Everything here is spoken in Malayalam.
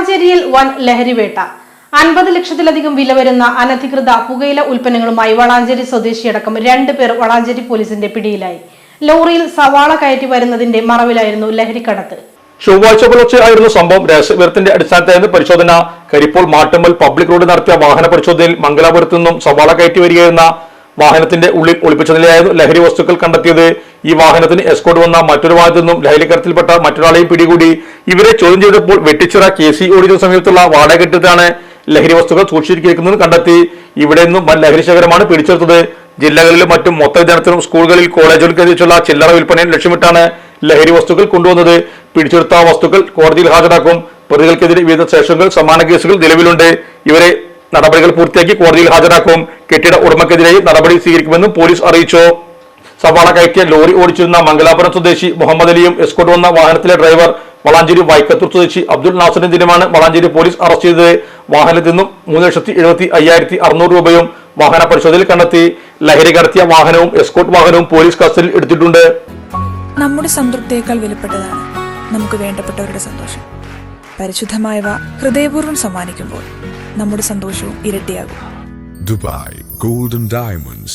വളാഞ്ചേരിയിൽ വൻ ലഹരിവേട്ട അൻപത് ലക്ഷത്തിലധികം വില വരുന്ന അനധികൃത പുകയില ഉൽപ്പന്നങ്ങളുമായി വളാഞ്ചേരി സ്വദേശിയടക്കം രണ്ട് പേർ വളാഞ്ചേരി പോലീസിന്റെ പിടിയിലായി. ലോറിയിൽ സവാള കയറ്റി വരുന്നതിന്റെ മറവിലായിരുന്നു ലഹരിക്കടത്ത്. ചൊവ്വാഴ്ച പുലർച്ചെ ആയിരുന്നു സംഭവം. രഹസ്യവിവരത്തിന്റെ അടിസ്ഥാനത്തിലായിരുന്നു പരിശോധന. കരിപ്പോൾ മാട്ടുമ്പൽ പബ്ലിക് റോഡ് നടത്തിയ വാഹന പരിശോധനയിൽ മംഗലാപുരത്തു നിന്നും സവാള കയറ്റി വരികയെന്ന വാഹനത്തിന്റെ ഉള്ളിൽ ഒളിപ്പിച്ച നിലയായിരുന്നു ലഹരി വസ്തുക്കൾ കണ്ടെത്തിയത്. ഈ വാഹനത്തിന് എസ്കോട്ട് വന്ന മറ്റൊരു വാഹനത്തിൽ നിന്നും ലഹരിക്കരത്തിൽപ്പെട്ട മറ്റൊരാളെയും പിടികൂടി. ഇവരെ ചോദ്യം ചെയ്തപ്പോൾ വെട്ടിച്ചിറ കെ സി ഓടിച്ച സമീപത്തുള്ള വാടക കെട്ടിടത്താണ് ലഹരി വസ്തുക്കൾ സൂക്ഷിച്ചിരിക്കുന്നത് കണ്ടെത്തി. ഇവിടെ നിന്നും വൻ ലഹരി ശേഖരമാണ് പിടിച്ചെടുത്തത്. ജില്ലകളിലും മറ്റും മൊത്ത വിതരണത്തിനും സ്കൂളുകളിൽ കോളേജുകൾക്കെതിരെയുള്ള ചില്ലറ വിൽപ്പനയും ലക്ഷ്യമിട്ടാണ് ലഹരി വസ്തുക്കൾ കൊണ്ടുവന്നത്. പിടിച്ചെടുത്ത വസ്തുക്കൾ കോടതിയിൽ ഹാജരാക്കും. പ്രതികൾക്കെതിരെ വിവിധ സെഷനുകൾ സമാന കേസുകൾ നിലവിലുണ്ട്. ഇവരെ നടപടികൾ പൂർത്തിയാക്കി കോടതിയിൽ ഹാജരാക്കും. കെട്ടിട ഉടമക്കെതിരെയും നടപടി സ്വീകരിക്കുമെന്നും പോലീസ് അറിയിച്ചു. സവാള കയറ്റിയ ലോറി ഓടിച്ചിരുന്ന മംഗലാപുരം സ്വദേശി മുഹമ്മദ് അലിയും എസ്കോട്ട് വന്ന വാഹനത്തിലെ ഡ്രൈവർ വളാഞ്ചേരി വൈക്കത്തൂർ സ്വദേശി അബ്ദുൽ നാസറിന്റെ ദിനമാണ് വളാഞ്ചേരി പോലീസ് അറസ്റ്റ് ചെയ്തത്. വാഹനത്തിൽ നിന്നും മൂന്ന് ലക്ഷത്തി എഴുപത്തി അയ്യായിരത്തി അറുന്നൂറ് രൂപയും വാഹന പരിശോധനയിൽ കണ്ടെത്തി. ലഹരി കടത്തിയ വാഹനവും എസ്കോട്ട് വാഹനവും പോലീസ് കസ്റ്റഡിയിൽ എടുത്തിട്ടുണ്ട്. നമ്മുടെ സംതൃപ്തിയേക്കാൾ വിലപ്പെട്ടതാണ് നമുക്ക് വേണ്ടപ്പെട്ടവരുടെ സന്തോഷം. പരിശുദ്ധമായവ ഹൃദയപൂർവം സമ്മാനിക്കുമ്പോൾ നമ്മുടെ സന്തോഷവും ഇരട്ടിയാകും. Dubai golden Diamonds,